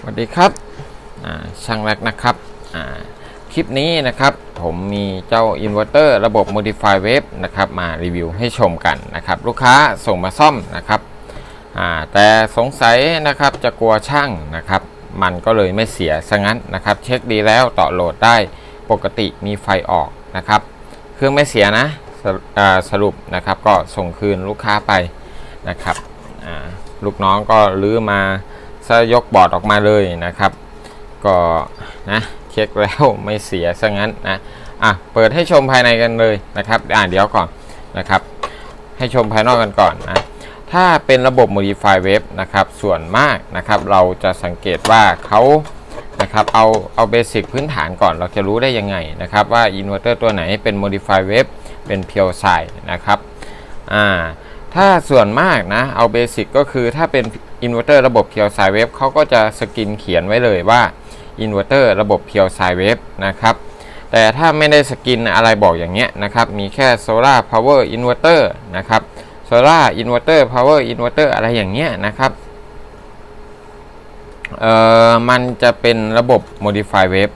สวัสดีครับช่างแรกนะครับคลิปนี้นะครับผมมีเจ้าอินเวอร์เตอร์ระบบ Modify Wave นะครับมารีวิวให้ชมกันนะครับลูกค้าส่งมาซ่อมนะครับแต่สงสัยนะครับจะกลัวช่างนะครับมันก็เลยไม่เสียซะงั้นนะครับเช็คดีแล้วต่อโหลดได้ปกติมีไฟออกนะครับเครื่องไม่เสียนะสรุอ่าสรุปนะครับก็ส่งคืนลูกค้าไปนะครับลูกน้องก็ลื้อมา ซะยกบอร์ดออกมาเลยนะครับ ก็นะเช็คแล้วไม่เสียซะงั้นนะอะเปิดให้ชมภายในกันเลยนะครับอ่าเดี๋ยวก่อนนะครับ ให้ชมภายนอกกันก่อนนะถ้าเป็นระบบ Modify Wave นะครับส่วนมากนะครับ เราจะสังเกตว่าเขานะครับเอาเอาเบสิกพื้นฐานก่อนเราจะรู้ได้ยังไงนะครับ ว่าอินเวอร์เตอร์ตัวไหนเป็น Modify Wave เป็นเพียวไซนะครับอ่าถ้าส่วนมากนะเอาเบสิกก็คือถ้าเป็น อินเวอร์เตอร์ระบบเพียวไซเวฟเขาก็จะสกินเขียนไว้เลยว่าอินเวอร์เตอร์ระบบเพียวไซเวฟนะครับแต่ถ้าไม่ได้สกินอะไรบอกอย่างเงี้ยนะครับมีแค่ Solar Power Inverter นะครับ Solar Inverter Power Inverter อะไรอย่างเงี้ยนะครับเอ่อมันจะเป็นระบบ Modify Wave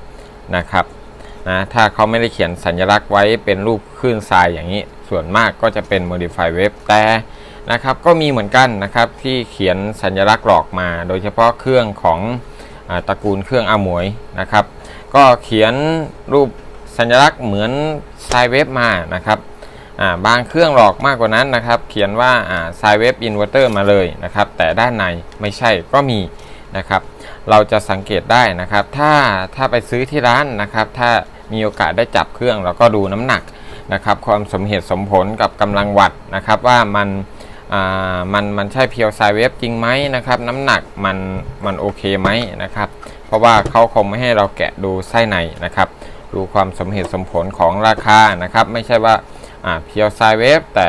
นะครับนะถ้าเขาไม่ได้เขียนสัญลักษณ์ไว้เป็นรูปคลื่นทรายอย่างนี้ ส่วนมากก็จะเป็น Modify Wave แต่ นะครับก็มีเหมือนกันนะครับที่เขียนสัญลักษณ์หลอกมา โดยเฉพาะเครื่องของอตระกูลเครื่องอาหมวยนะครับ ก็เขียนรูปสัญลักษณ์เหมือนทรายเวฟมานะครับบางเครื่องหลอกมากกว่านั้นนะครับ เขียนว่าอ่ายเวฟอินเวอร์เตอร์มาเลยนะครับ แต่ด้านในไม่ใช่ก็มีนะครับ เราจะสังเกตได้นะครับ ถ้าถ้าไปซื้อที่ร้านนะครับ ถ้ามีโอกาสได้จับเครื่องเราก็ดูน้ำหนักนะครับ ความสมเหตุสมผลกับกำลังวัตต์นะครับ ว่ามัน มันมันใช่เพียวไซเวฟจริงไหมนะครับ น้ำหนักมันมันโอเคไหมนะครับ เพราะว่าเขาคงไม่ให้เราแกะดูไส้ในนะครับ ดูความสมเหตุสมผลของราคานะครับ ไม่ใช่ว่าเพียวไซเวฟแต่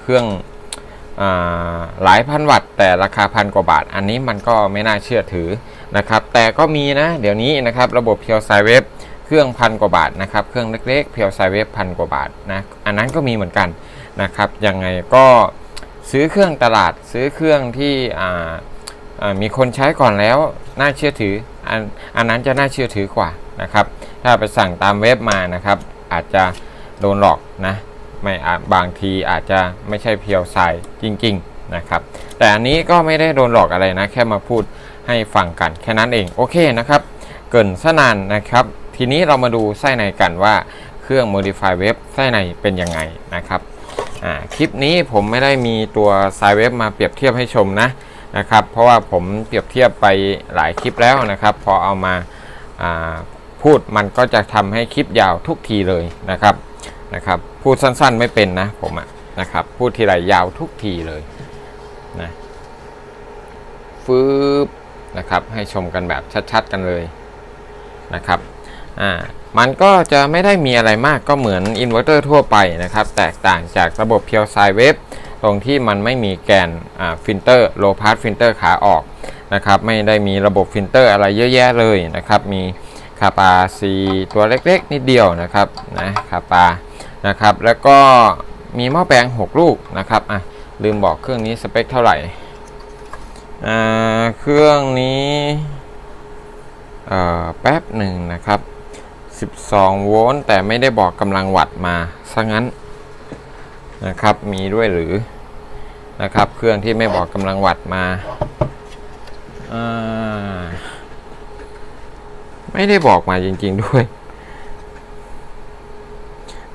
เครื่องอหลายพันวัตต์แต่ราคาพันกว่าบาท อันนี้มันก็ไม่น่าเชื่อถือนะครับ แต่ก็มีนะ เดี๋ยวนี้นะครับ ระบบเพียวไซเวฟเครื่องพันกว่าบาทนะครับ เครื่องเล็กๆเพียวไซเวฟพันกว่าบาทนะ อันนั้นก็มีเหมือนกันนะครับ ยังไงก็ ซื้อเครื่องตลาดซื้อเครื่องที่มีคนใช้ก่อนแล้วน่าเชื่อถืออันอันนั้นจะน่าเชื่อถือกว่านะครับ ถ้าไปสั่งตามเว็บมานะครับ อาจจะโดนหลอกนะไม่บางทีอาจจะไม่ใช่เพียวไซจริง ๆนะครับ แต่อันนี้ก็ไม่ได้โดนหลอกอะไรนะ แค่มาพูดให้ฟังกันแค่นั้นเองโอเคนะครับ เกินสนานนะครับ ทีนี้เรามาดูไส้ในกันว่าเครื่อง Modify Web ไส้ในเป็นยังไงนะครับ คลิปนี้ผมไม่ได้มีตัวไซเว็บมาเปรียบเทียบให้ชมนะนะครับ เพราะว่าผมเปรียบเทียบไปหลายคลิปแล้วนะครับ พอเอามาาพูดมันก็จะทำให้คลิปยาวทุกทีเลยนะครับนะครับ พูดสั้นๆไม่เป็นนะผมอะนะครับ พูดทีไรยาวทุกทีเลยนะฟืบนะครับให้ชมกันแบบชัดๆกันเลยนะครับ อ่ามันก็จะไม่ได้มีอะไรมากก็เหมือนอินเวอร์เตอร์ทั่วไปนะครับ แตกต่างจากระบบเพียวไซเวฟตรงที่มันไม่มีแกนฟิลเตอร์โลพาสฟิลเตอร์ขาออกนะครับไม่ได้มีระบบฟิลเตอร์อะไรเยอะแยะเลยนะครับมีคาปาซีตัวเล็กๆ นิดเดียวนะครับนะคาปานะครับแล้วก็มีหม้อแปลง 6 ลูกนะครับอะลืมบอกเครื่องนี้สเปคเท่าไหร่อ่าเครื่องนี้เอ่อแป๊บหนึ่งนะครับ 12 โวลต์แต่ไม่ได้บอกกำลังวัตต์มาซะงั้นนะครับมีด้วยหรือนะครับ เครื่องที่ไม่บอกกำลังวัตต์มาไม่ได้บอกมาจริง ๆด้วย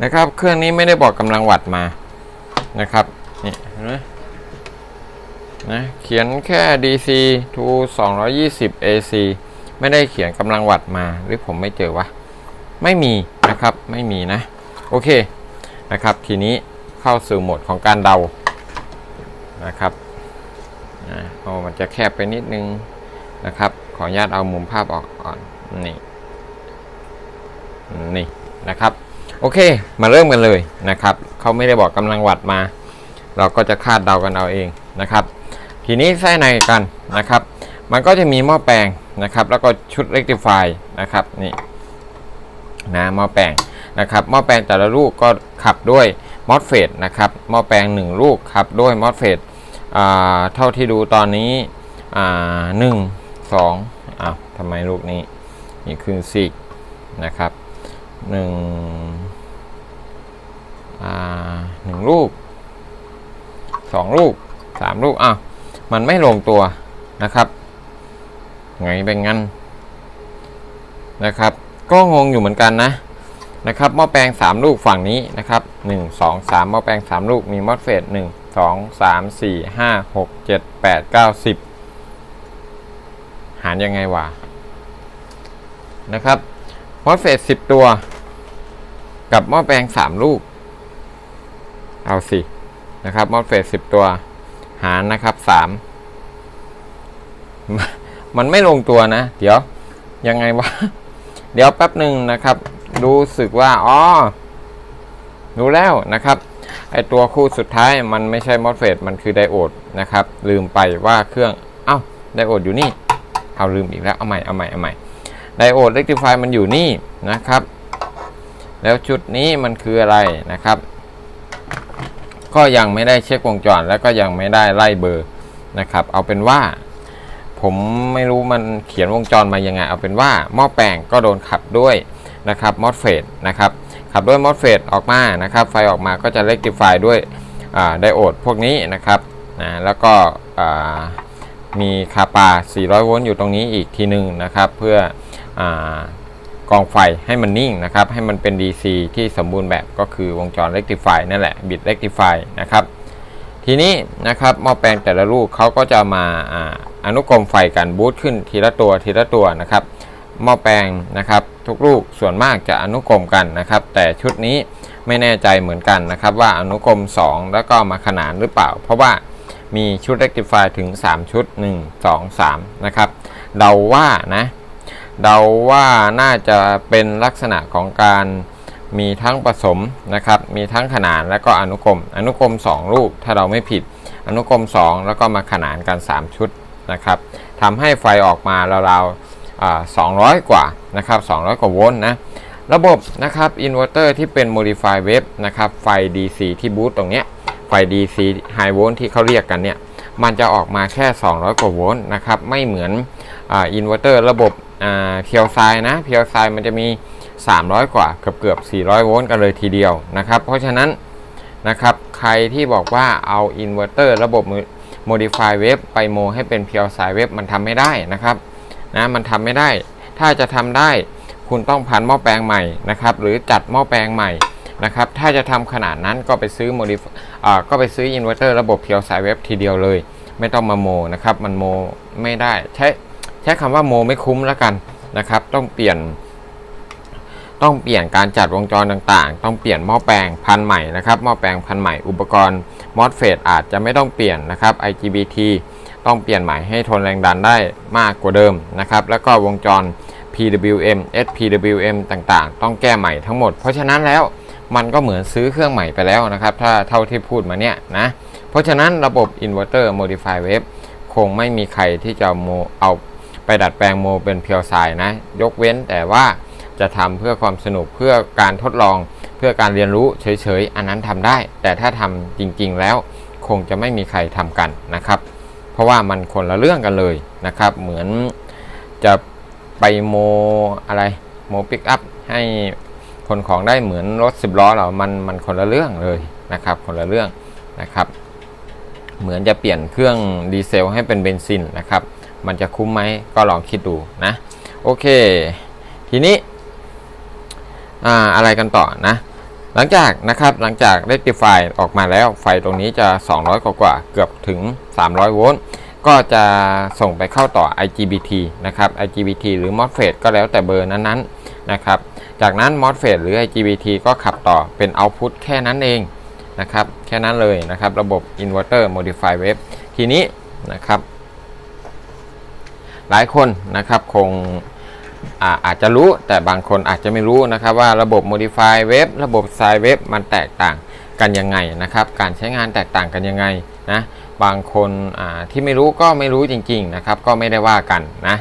นะครับ เครื่องนี้ไม่ได้บอกกำลังวัตต์มานะครับนี่เห็นไหมนะเขียนแค่ DC to 220 AC ไม่ได้เขียนกำลังวัตต์มา หรือผมไม่เจอวะ ไม่มีนะครับไม่มีนะ โอเคนะครับทีนี้เข้าสู่โหมดของการเดานะครับโอ้มันจะแคบไปนิดนึงนะครับ ขออนุญาตเอามุมภาพออกก่อนนี่นี่นะครับ โอเคมาเริ่มกันเลยนะครับเขาไม่ได้บอกกำลังวัดมา เราก็จะคาดเดากันเอาเองนะครับ ทีนี้ไส้ในกันนะครับ มันก็จะมีหม้อแปลงนะครับ แล้วก็ชุด rectify นะครับนี่ นะหม้อแปลงนะครับหม้อแปลงแต่ละลูกก็ขับด้วยมอสเฟตนะครับหม้อแปลง 1 ลูกครับด้วยมอสเฟตเท่าที่ดูตอนนี้หนึ่งสองอ้าวทำไมลูกนี้มีครึ่งซีกนะครับหนึ่งอ่าหนึ่งลูกสองลูกสามลูกอ้าวมันไม่ลงตัวนะครับไงเป็นงั้นนะครับ ก็งงอยู่เหมือนกันนะนะครับหม้อแปลง 3 ลูกฝั่งนี้นะครับ 1 2 3หม้อแปลง 3 ลูกมีมอสเฟต1 2 3 4 5 6 7 8 9 10 หารยังไงวะนะครับมอสเฟต10 ตัว กับหม้อแปลง 3 ลูก เอาสินะครับมอสเฟต10 ตัว หารนะครับ 3 มันไม่ลงตัวนะ เดี๋ยวยังไงวะ เดี๋ยวแป๊บหนึ่งนะครับ รู้สึกว่าอ๋อรู้แล้วนะครับไอตัวคู่สุดท้ายมันไม่ใช่มอสเฟตมันคือไดโอดนะครับ ลืมไปว่าเครื่องเอ้าไดโอดอยู่นี่ เอาลืมอีกแล้วเอาใหม่เอาใหม่เอาใหม่ไดโอดเรกติฟายมันอยู่นี่นะครับ แล้วชุดนี้มันคืออะไรนะครับ ก็ยังไม่ได้เช็ควงจรแล้วก็ยังไม่ได้ไล่เบอร์นะครับ เอาเป็นว่า ผมไม่รู้มันเขียนวงจรมายังไง เอาเป็นว่าหม้อแปลงก็โดนขับด้วยนะครับมอสเฟตนะครับขับด้วยมอสเฟตออกมานะครับไฟออกมาก็จะเรกติฟายด้วยไดโอดพวกนี้นะครับนะแล้วก็มีคาปา 400 โวลต์อยู่ตรงนี้อีกทีหนึ่งนะครับ เพื่ออกองไฟให้มันนิ่งนะครับ ให้มันเป็น DC ที่สมบูรณ์แบบก็คือวงจรเรกติฟายนั่นแหละบิดเรกติฟายนะครับ ทีนี้นะครับหม้อแปลงแต่ละลูกเขาก็จะมา อนุกรมไฟกันบูตขึ้นทีละตัวทีละตัวนะครับหม้อแปลงนะครับ ทุกลูกส่วนมากจะอนุกรมกันนะครับ แต่ชุดนี้ไม่แน่ใจเหมือนกันนะครับ ว่าอนุกรม 2 แล้วก็มาขนานหรือเปล่า เพราะว่ามีชุด rectifier ถึง 3 ชุด 1 2 3 นะครับ เดาว่านะ เดาว่าน่าจะเป็นลักษณะของการมีทั้งผสมนะครับ มีทั้งขนานแล้วก็อนุกรม อนุกรม2ลูกถ้าเราไม่ผิด อนุกรม 2 แล้วก็มาขนานกัน 3 ชุด นะครับทำให้ไฟออกมาราวๆ200กว่านะครับ200 กว่าโวลต์นะระบบนะครับอินเวอร์เตอร์ที่เป็น modify wave นะครับไฟ DC ที่บูตตรงเนี้ยไฟ DC high volt ที่เขาเรียกกันเนี่ยมันจะออกมาแค่ 200 กว่าโวลต์นะครับไม่เหมือนอินเวอร์เตอร์ระบบเพียวไซนะเพียวไซมันจะมี 300 กว่าเกือบเกือบ 400 โวลต์กันเลยทีเดียวนะครับเพราะฉะนั้นนะครับใครที่บอกว่าเอาอินเวอร์เตอร์ระบบ modify wave ไปโมให้เป็นเพียวไซเวฟมันทำไม่ได้นะครับนะมันทำไม่ได้ ถ้าจะทำได้คุณต้องพันหม้อแปลงใหม่นะครับ หรือจัดหม้อแปลงใหม่นะครับ ถ้าจะทำขนาดนั้นก็ไปซื้อโมดิอ่าก็ไปซื้ออินเวอร์เตอร์ระบบเพียวสายเว็บทีเดียวเลย ไม่ต้องมาโมนะครับ มันโมไม่ได้ ใช้ใช้คำว่าโมไม่คุ้มแล้วกันนะครับ ต้องเปลี่ยน ต้องเปลี่ยนการจัดวงจรต่างๆ ต้องเปลี่ยนหม้อแปลงพันใหม่นะครับหม้อแปลงพันใหม่อุปกรณ์มอสเฟตอาจจะไม่ต้องเปลี่ยนนะครับ IGBT ต้องเปลี่ยนใหม่ให้ทนแรงดันได้มากกว่าเดิมนะครับ แล้วก็วงจร PWM SPWM ต่างๆ ต้องแก้ใหม่ทั้งหมด เพราะฉะนั้นแล้วมันก็เหมือนซื้อเครื่องใหม่ไปแล้วนะครับ ถ้าเท่าที่พูดมาเนี่ยนะ เพราะฉะนั้นระบบ Inverter Modify Wave คงไม่มีใครที่จะโมเอาไปดัดแปลงโมเป็นเพียวไซนะ ยกเว้นแต่ว่า จะทำเพื่อความสนุกเพื่อการทดลอง เพื่อการเรียนรู้เฉยๆ อันนั้นทำได้ แต่ถ้าทำจริงๆแล้วคงจะไม่มีใครทำกันนะครับ เพราะว่ามันคนละเรื่องกันเลยนะครับ เหมือนจะไปโมอะไรโมปิกอัพให้คนของได้เหมือนรถสิบล้อเรามันมันคนละเรื่องเลยนะครับ คนละเรื่องนะครับ เหมือนจะเปลี่ยนเครื่องดีเซลให้เป็นเบนซินนะครับ มันจะคุ้มไหมก็ลองคิดดูนะ โอเค ทีนี้ อะไรกันต่อนะ หลังจากนะครับหลังจาก rectify ออกมาแล้วไฟตรงนี้จะ 200 กว่ากว่าเกือบถึง 300 โวลต์ก็จะส่งไปเข้าต่อ IGBT นะครับ IGBT หรือ MOSFET ก็แล้วแต่เบอร์นั้นๆนะครับ จากนั้น MOSFET หรือ IGBT ก็ขับต่อเป็น output แค่นั้นเองนะครับ แค่นั้นเลยนะครับ ระบบ Inverter Modify Wave ทีนี้นะครับ หลายคนนะครับคง อาอาจจะรู้แต่บางคนอาจจะไม่รู้นะครับว่าระบบ Modify Wave ระบบ Sine Wave มันแตกต่างกันยังไงนะครับ การใช้งานแตกต่างกันยังไงนะบางคนที่ไม่รู้ก็ไม่รู้จริงๆนะครับ ก็ไม่ได้ว่ากันนะ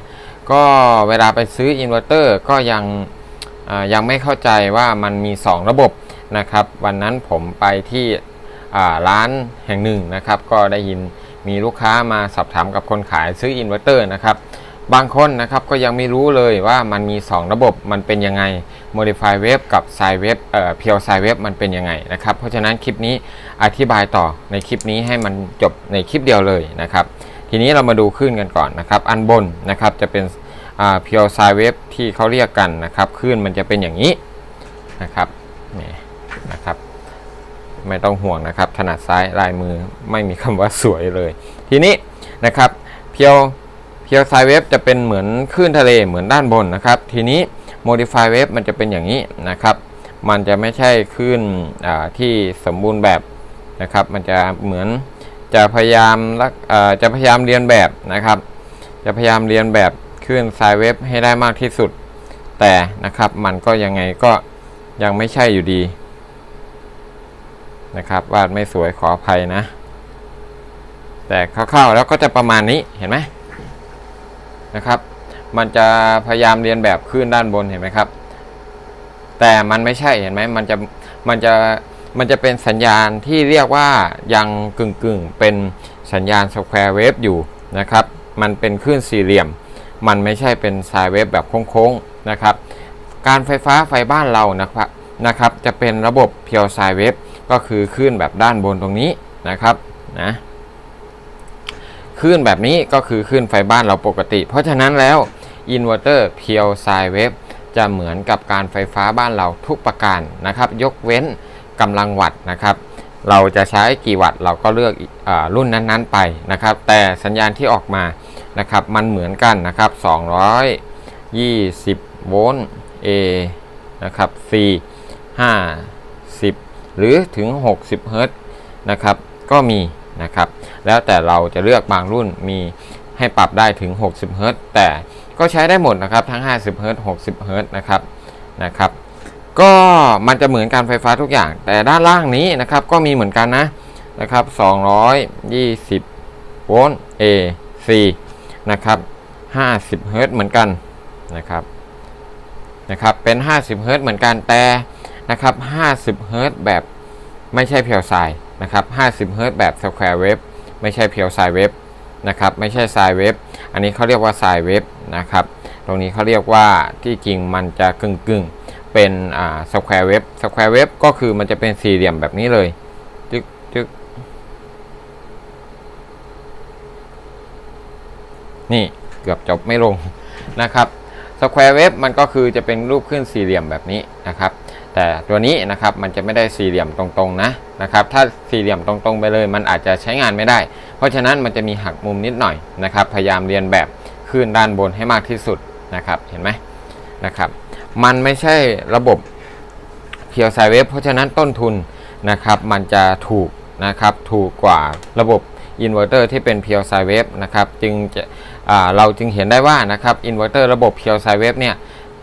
ก็เวลาไปซื้ออินเวอร์เตอร์ก็ยังยังไม่เข้าใจว่ามันมี 2 ระบบนะครับ วันนั้นผมไปที่ร้านแห่งหนึ่งนะครับ ก็ได้ยินมีลูกค้ามาสอบถามกับคนขายซื้ออินเวอร์เตอร์นะครับ บางคนนะครับก็ยังไม่รู้เลยว่ามันมี 2 ระบบมันเป็นยังไง modify wave กับ sine wave เอ่อ pure sine wave มันเป็นยังไงนะครับเพราะฉะนั้นคลิปนี้อธิบายต่อในคลิปนี้ให้มันจบในคลิปเดียวเลยนะครับ ทีนี้เรามาดูคลื่นกันก่อนนะครับ อันบนนะครับจะเป็นอ่า pure sine wave ที่เขาเรียกกันนะครับคลื่นมันจะเป็นอย่างนี้นะครับนี่นะครับไม่ต้องห่วงนะครับถนัดซ้ายลายมือไม่มีคำว่าสวยเลย ทีนี้นะครับเพียว เพียวไซเวฟจะเป็นเหมือนคลื่นทะเลเหมือนด้านบนนะครับ ทีนี้ modify wave มันจะเป็นอย่างนี้นะครับ มันจะไม่ใช่คลื่นที่สมบูรณ์แบบนะครับ มันจะเหมือนจะพยายามรักจะพยายามเรียนแบบนะครับ จะพยายามเรียนแบบคลื่นไซเวฟให้ได้มากที่สุด แต่นะครับมันก็ยังไงก็ยังไม่ใช่อยู่ดีนะครับวาดไม่สวยขออภัยนะ แต่คร่าวๆแล้วก็จะประมาณนี้เห็นไหม นะครับ มันจะพยายามเรียนแบบขึ้นด้านบนเห็นไหมครับ แต่มันไม่ใช่เห็นไหมมันจะมันจะมันจะเป็นสัญญาณที่เรียกว่ายังกึ่งกึ่งๆเป็นสัญญาณสแควร์เวฟอยู่นะครับ มันเป็นคลื่นสี่เหลี่ยม มันไม่ใช่เป็นไซเวฟแบบโค้งๆนะครับ การไฟฟ้าไฟบ้านเรานะครับนะครับ จะเป็นระบบเพียวไซเวฟก็คือคลื่นแบบด้านบนตรงนี้นะครับนะ คลื่นแบบนี้ก็คือคลื่นไฟบ้านเราปกติ เพราะฉะนั้นแล้วอินเวอร์เตอร์เพียวไซเวฟจะเหมือนกับการไฟฟ้าบ้านเราทุกประการนะครับ ยกเว้นกำลังวัตต์นะครับ เราจะใช้กี่วัตต์เราก็เลือกอรุ่นนั้นๆไปนะครับ แต่สัญญาณที่ออกมานะครับ มันเหมือนกันนะครับ 220 โวลต์ A นะครับ C 50 หรือถึง 60 เฮิรตซ์นะครับ ก็มี นะครับ แล้วแต่เราจะเลือกบางรุ่นมีให้ปรับได้ถึง 60เฮิรต์แต่ก็ใช้ได้หมดนะครับทั้ง 50เฮิรต์60เฮิรต์นะครับนะครับ ก็มันจะเหมือนการไฟฟ้าทุกอย่าง แต่ด้านล่างนี้นะครับก็มีเหมือนกันนะนะครับ 220 โวลต์ AC นะครับ 50เฮิรต์เหมือนกันนะครับนะครับเป็น 50เฮิรต์เหมือนกันแต่นะครับ 50เฮิรต์แบบไม่ใช่เพียวไซ นะครับ50 เฮิรต์แบบสแควร์เวฟไม่ใช่เพียวไซเวฟนะครับไม่ใช่ไซเวฟอันนี้เขาเรียกว่าไซเวฟนะครับตรงนี้เขาเรียกว่าที่จริงมันจะกึ่งกึ่งเป็นอ่าสแควร์เวฟสแควร์เวฟก็คือมันจะเป็นสี่เหลี่ยมแบบนี้เลยจึ๊กจึ๊กนี่เกือบจบไม่ลงนะครับ สแควร์เวฟมันก็คือจะเป็นรูปขึ้นสี่เหลี่ยมแบบนี้นะครับ แต่ตัวนี้นะครับมันจะไม่ได้สี่เหลี่ยมตรงๆนะนะครับถ้าสี่เหลี่ยมตรงๆไปเลย มันอาจจะใช้งานไม่ได้ เพราะฉะนั้นมันจะมีหักมุมนิดหน่อยนะครับพยายามเรียนแบบขึ้นด้านบนให้มากที่สุดนะครับเห็นไหมนะครับมันไม่ใช่ระบบเพียวไซเวฟเพราะฉะนั้นต้นทุนนะครับมันจะถูกนะครับถูกกว่าระบบอินเวอร์เตอร์ที่เป็นเพียวไซเวฟนะครับจึงจะ เราจึงเห็นได้ว่านะครับอินเวอร์เตอร์ระบบเพียวไซเวฟเนี่ย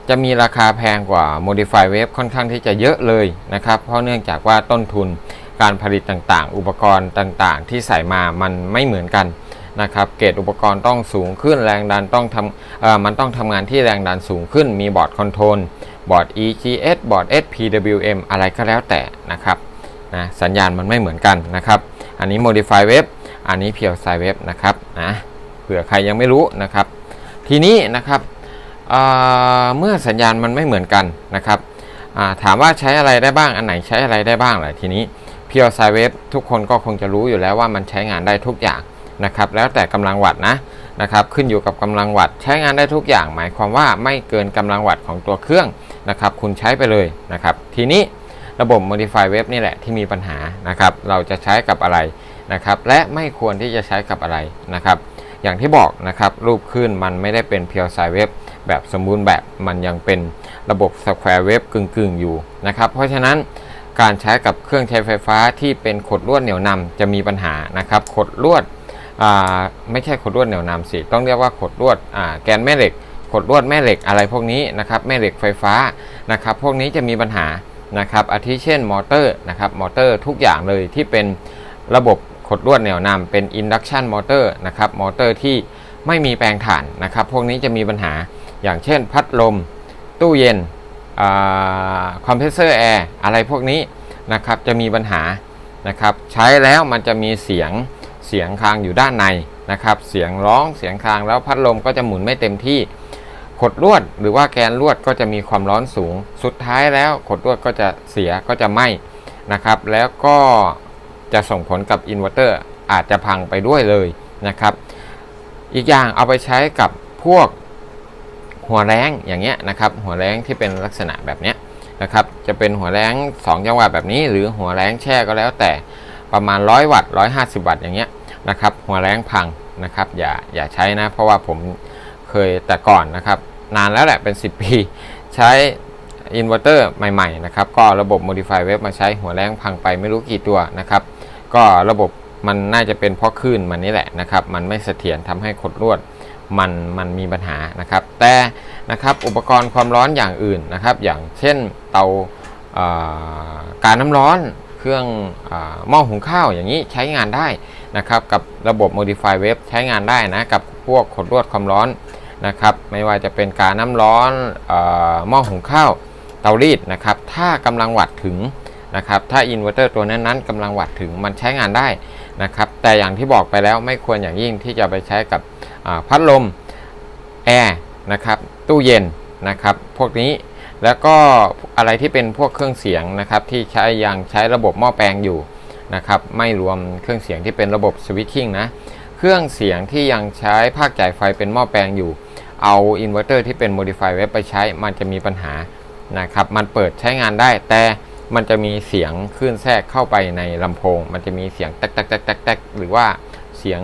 จะมีราคาแพงกว่า Modify Wave ค่อนข้างที่จะเยอะเลยนะครับ เพราะเนื่องจากว่าต้นทุนการผลิตต่างๆ อุปกรณ์ต่างๆ ที่ใส่มามันไม่เหมือนกันนะครับ เกรดอุปกรณ์ต้องสูงขึ้นแรงดันต้องทำมันต้องทำงานที่แรงดันสูงขึ้น มีบอร์ดคอนโทรลบอร์ด EGS บอร์ด SPWM อะไรก็แล้วแต่นะครับนะสัญญาณมันไม่เหมือนกันนะครับ อันนี้ Modify Wave อันนี้ Pure Sine Wave นะครับนะ เผื่อใครยังไม่รู้นะครับ ทีนี้นะครับเเมื่อสัญญาณมันไม่เหมือนกันนะครับถามว่าใช้อะไรได้บ้างอันไหนใช้อะไรได้บ้างล่ะทีนี้ Pure Sine w a ทุกคนก็คงจะรู้อยู่แล้วว่ามันใช้งานได้ทุกอย่างนะครับ แล้วแต่กำลังวัตต์นะนะครับ ขึ้นอยู่กับกำลังวัตต์ใช้งานได้ทุกอย่าง หมายความว่าไม่เกินกำลังวัตต์ของตัวเครื่องนะครับ คุณใช้ไปเลยนะครับ ทีนี้ระบบ Modify Wave นี่แหละที่มีปัญหานะครับ เราจะใช้กับอะไรนะครับ และไม่ควรที่จะใช้กับอะไรนะครับ อย่างที่บอกนะครับรูปขึ้นมันไม่ได้เป็น Pure Sine Wave แบบสมบูรณ์แบบมันยังเป็นระบบ Square Wave กึ่งๆ อยู่นะครับ เพราะฉะนั้นการใช้กับเครื่องใช้ไฟฟ้าที่เป็นขดลวดเหนี่ยวนำจะมีปัญหานะครับขดลวดอ่าไม่ใช่ขดลวดเหนี่ยวนำสิต้องเรียกว่าขดลวดอ่าแกนแม่เหล็กขดลวดแม่เหล็กอะไรพวกนี้นะครับแม่เหล็กไฟฟ้านะครับ พวกนี้จะมีปัญหานะครับอาทิเช่นมอเตอร์นะครับมอเตอร์ทุกอย่างเลยที่เป็นระบบ ดลวดเหนี่ยวนำเป็น induction motor นะครับ มอเตอร์ที่ไม่มีแปลงถ่านนะครับ พวกนี้จะมีปัญหาอย่างเช่น พัดลม ตู้เย็นคอมเพรสเซอร์แอร์อะไรพวกนี้นะครับจะมีปัญหานะครับใช้แล้วมันจะมีเสียงเสียงคางอยู่ด้านในนะครับ เสียงร้องเสียงคลางแล้วพัดลมก็จะหมุนไม่เต็มที่ขดลวดหรือว่าแกนลวดก็จะมีความร้อนสูง สุดท้ายแล้วขดลวดก็จะเสียก็จะไหม้นะครับ แล้วก็ จะส่งผลกับอินเวอร์เตอร์อาจจะพังไปด้วยเลยนะครับ อีกอย่างเอาไปใช้กับพวกหัวแรงอย่างเงี้ยนะครับหัวแรงที่เป็นลักษณะแบบเนี้ยนะครับจะเป็นหัวแรง2จังหวะแบบนี้ หรือหัวแรงแช่ก็แล้วแต่ประมาณ 100 วัตต์150 วัตต์อย่างเงี้ยนะครับหัวแรงพังนะครับอย่าอย่าใช้นะ เพราะว่าผมเคยแต่ก่อนนะครับ นานแล้วแหละเป็น 10 ปี ใช้อินเวอร์เตอร์ใหม่ ๆ นะครับ ก็ระบบ Modify Wave มาใช้หัวแรงพังไปไม่รู้กี่ตัวนะครับ ก็ระบบมันน่าจะเป็นเพราะคลื่นมันนี่แหละนะครับ มันไม่เสถียรทำให้ขดลวดมันมันมีปัญหานะครับ แต่นะครับอุปกรณ์ความร้อนอย่างอื่นนะครับ อย่างเช่นเตาเการน้ำร้อนเครื่องอหม้อหุงข้าวอย่างนี้ใช้งานได้นะครับ กับระบบ Modify Wave ใช้งานได้นะกับพวกขดลวดความร้อนนะครับ ไม่ว่าจะเป็นการน้ำร้อนหม้อหุงข้าวเตารีดนะครับ ถ้ากำลังวัตต์ถึง นะครับถ้าอินเวอร์เตอร์ตัวนั้นๆกำลังวัตต์ถึงมันใช้งานได้นะครับแต่อย่างที่บอกไปแล้วไม่ควรอย่างยิ่งที่จะไปใช้กับพัดลมแอร์นะครับตู้เย็นนะครับพวกนี้แล้วก็อะไรที่เป็นพวกเครื่องเสียงนะครับที่ใช้ยังใช้ระบบหม้อแปลงอยู่นะครับไม่รวมเครื่องเสียงที่เป็นระบบสวิตชิ่งนะเครื่องเสียงที่ยังใช้ภาคจ่ายไฟเป็นหม้อแปลงอยู่เอาอินเวอร์เตอร์ที่เป็น Modify Wave ไปใช้มันจะมีปัญหานะครับมันเปิดใช้งานได้แต่ มันจะมีเสียงคลื่นแทรกเข้าไปในลำโพง มันจะมีเสียงแตกแตกแตกแตกแตกหรือว่าเสียง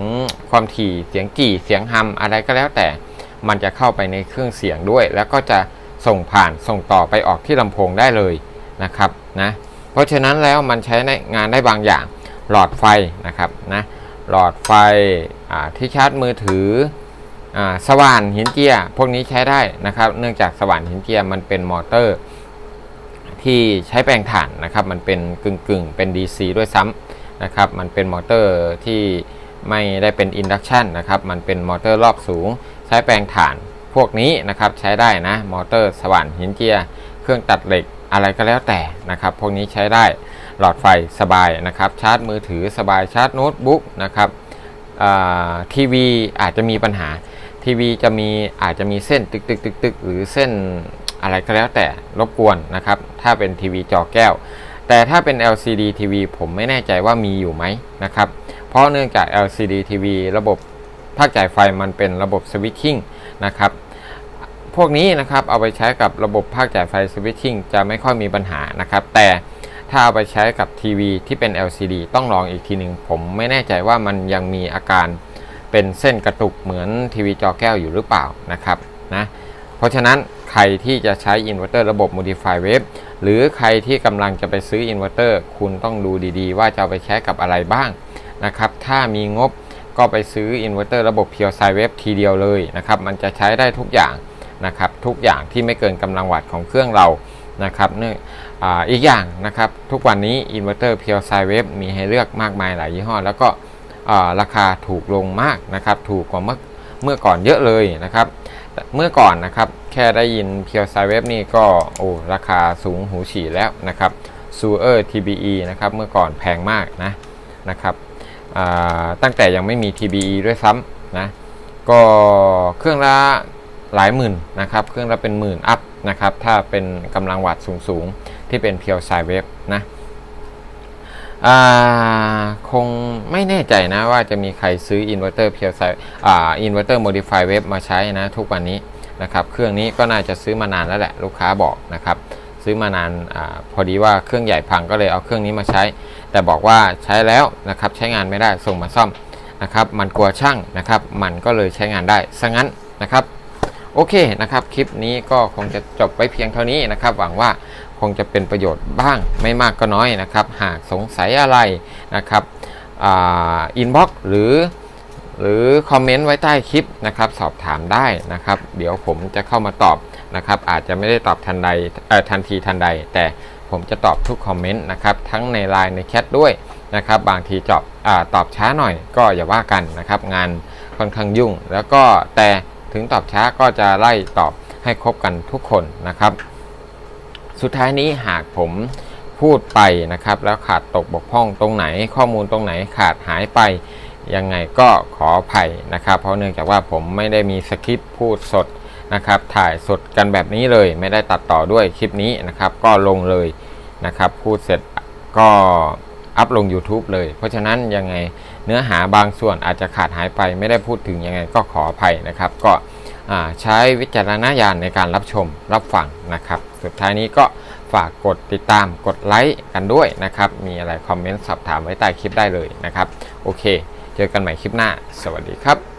ความถี่เสียงกี่เสียงฮัมอะไรก็แล้วแต่ มันจะเข้าไปในเครื่องเสียงด้วย แล้วก็จะส่งผ่านส่งต่อไปออกที่ลำโพงได้เลยนะครับนะเพราะฉะนั้นแล้วมันใช้ในงานได้บางอย่าง หลอดไฟนะครับนะหลอดไฟที่ชาร์จมือถืออสว่านหินเจีย พวกนี้ใช้ได้นะครับ เนื่องจากสว่านหินเจียมันเป็นมอเตอร์ ที่ใช้แปลงถ่านนะครับ มันเป็นกึ่งกึ่งเป็น DC ด้วยซ้ำนะครับ มันเป็นมอเตอร์ที่ไม่ได้เป็นอินดักชันนะครับ มันเป็นมอเตอร์รอบสูง ใช้แปลงถ่านพวกนี้นะครับใช้ได้นะ มอเตอร์สว่านหินเจีย เครื่องตัดเหล็กอะไรก็แล้วแต่นะครับ พวกนี้ใช้ได้หลอดไฟสบายนะครับ ชาร์จมือถือสบายชาร์จโน้ตบุ๊กนะครับทีวีอาจจะมีปัญหาทีวีจะมีอาจจะมีเส้นตึกตึกตึกตึกหรือเส้น อะไรก็แล้วแต่รบกวนนะครับ ถ้าเป็นทีวีจอแก้ว แต่ถ้าเป็น LCD TV ผมไม่แน่ใจว่ามีอยู่ไหมนะครับ เพราะเนื่องจาก LCD TV ระบบภาคจ่ายไฟมันเป็นระบบสวิตชิ่งนะครับ พวกนี้นะครับเอาไปใช้กับระบบภาคจ่ายไฟสวิตชิ่งจะไม่ค่อยมีปัญหานะครับ แต่ถ้าเอาไปใช้กับทีวีที่เป็น LCD ต้องลองอีกทีหนึ่งผมไม่แน่ใจว่ามันยังมีอาการเป็นเส้นกระตุกเหมือนทีวีจอแก้วอยู่หรือเปล่านะครับนะ เพราะฉะนั้นใครที่จะใช้อินเวอร์เตอร์ระบบ Modify Wave หรือใครที่กำลังจะไปซื้ออินเวอร์เตอร์คุณต้องดูดีๆ ว่าจะเอาไปใช้กับอะไรบ้างนะครับ ถ้ามีงบก็ไปซื้ออินเวอร์เตอร์ระบบ Pure Sine Wave ทีเดียวเลยนะครับ มันจะใช้ได้ทุกอย่างนะครับ ทุกอย่างที่ไม่เกินกำลังวัตต์ของเครื่องเรานะครับเนื่องอีกอย่างนะครับ ทุกวันนี้อินเวอร์เตอร์ Pure Sine Wave มีให้เลือกมากมายหลายยี่ห้อ แล้วก็ราคาถูกลงมากนะครับ ถูกกว่าเมื่อเมื่อก่อนเยอะเลยนะครับ เมื่อก่อนนะครับแค่ได้ยิน Pure Sine Wave นี่ก็โอ้ราคาสูงหูฉี่แล้วนะครับ s u e r TBE นะครับเมื่อก่อนแพงมากนะนะครับตั้งแต่ยังไม่มี TBE ด้วยซ้ำนะก็เครื่องละหลายหมื่นนะครับเครื่องละเป็นหมื่นอัพนะครับถ้าเป็นกำลังวัตต์สูงๆ ที่เป็น Pure Sine Wave นะ คงไม่แน่ใจนะว่าจะมีใครซื้ออินเวอร์เตอร์ Pure Sine อ่าอินเวอร์เตอร์ Modify Wave มาใช้นะทุกวันนี้นะครับเครื่องนี้ก็น่าจะซื้อมานานแล้วแหละลูกค้าบอกนะครับซื้อมานานอาพอดีว่าเครื่องใหญ่พังก็เลยเอาเครื่องนี้มาใช้ แต่บอกว่าใช้แล้วนะครับใช้งานไม่ได้ส่งมาซ่อมนะครับมันกลัวช่างนะครับมันก็เลยใช้งานได้ซะงั้นนะครับโอเคนะครับคลิปนี้ก็คงจะจบไว้เพียงเท่านี้นะครับหวังว่า คงจะเป็นประโยชน์บ้างไม่มากก็น้อยนะครับ หากสงสัยอะไรนะครับอินบ็อกหรือหรือคอมเมนต์ไว้ใต้คลิปนะครับสอบถามได้นะครับ เดี๋ยวผมจะเข้ามาตอบนะครับ อาจจะไม่ได้ตอบทันใดเอ่อทันทีทันใด แต่ผมจะตอบทุกคอมเมนต์นะครับทั้งในไลน์ในแชทด้วยนะครับ บางทีจอบอาตอบช้าหน่อยก็อย่าว่ากันนะครับ งานค่อนข้างยุ่ง แล้วก็แต่ถึงตอบช้าก็จะไล่ตอบให้ครบกันทุกคนนะครับ สุดท้ายนี้หากผมพูดไปนะครับ แล้วขาดตกบกพร่องตรงไหน ข้อมูลตรงไหนขาดหายไปยังไงก็ขออภัยนะครับ เพราะเนื่องจากว่าผมไม่ได้มีสคริปต์พูดสดนะครับ ถ่ายสดกันแบบนี้เลย ไม่ได้ตัดต่อด้วยคลิปนี้นะครับ ก็ลงเลยนะครับ พูดเสร็จก็อัพลง YouTube เลย เพราะฉะนั้นยังไงเนื้อหาบางส่วนอาจจะขาดหายไป ไม่ได้พูดถึงยังไงก็ขออภัยนะครับ ก็ ใช้วิจารณญาณในการรับชมรับฟังนะครับ สุดท้ายนี้ก็ฝากกดติดตามกดไลค์กันด้วยนะครับ มีอะไรคอมเมนต์สอบถามไว้ใต้คลิปได้เลยนะครับ โอเค เจอกันใหม่คลิปหน้า สวัสดีครับ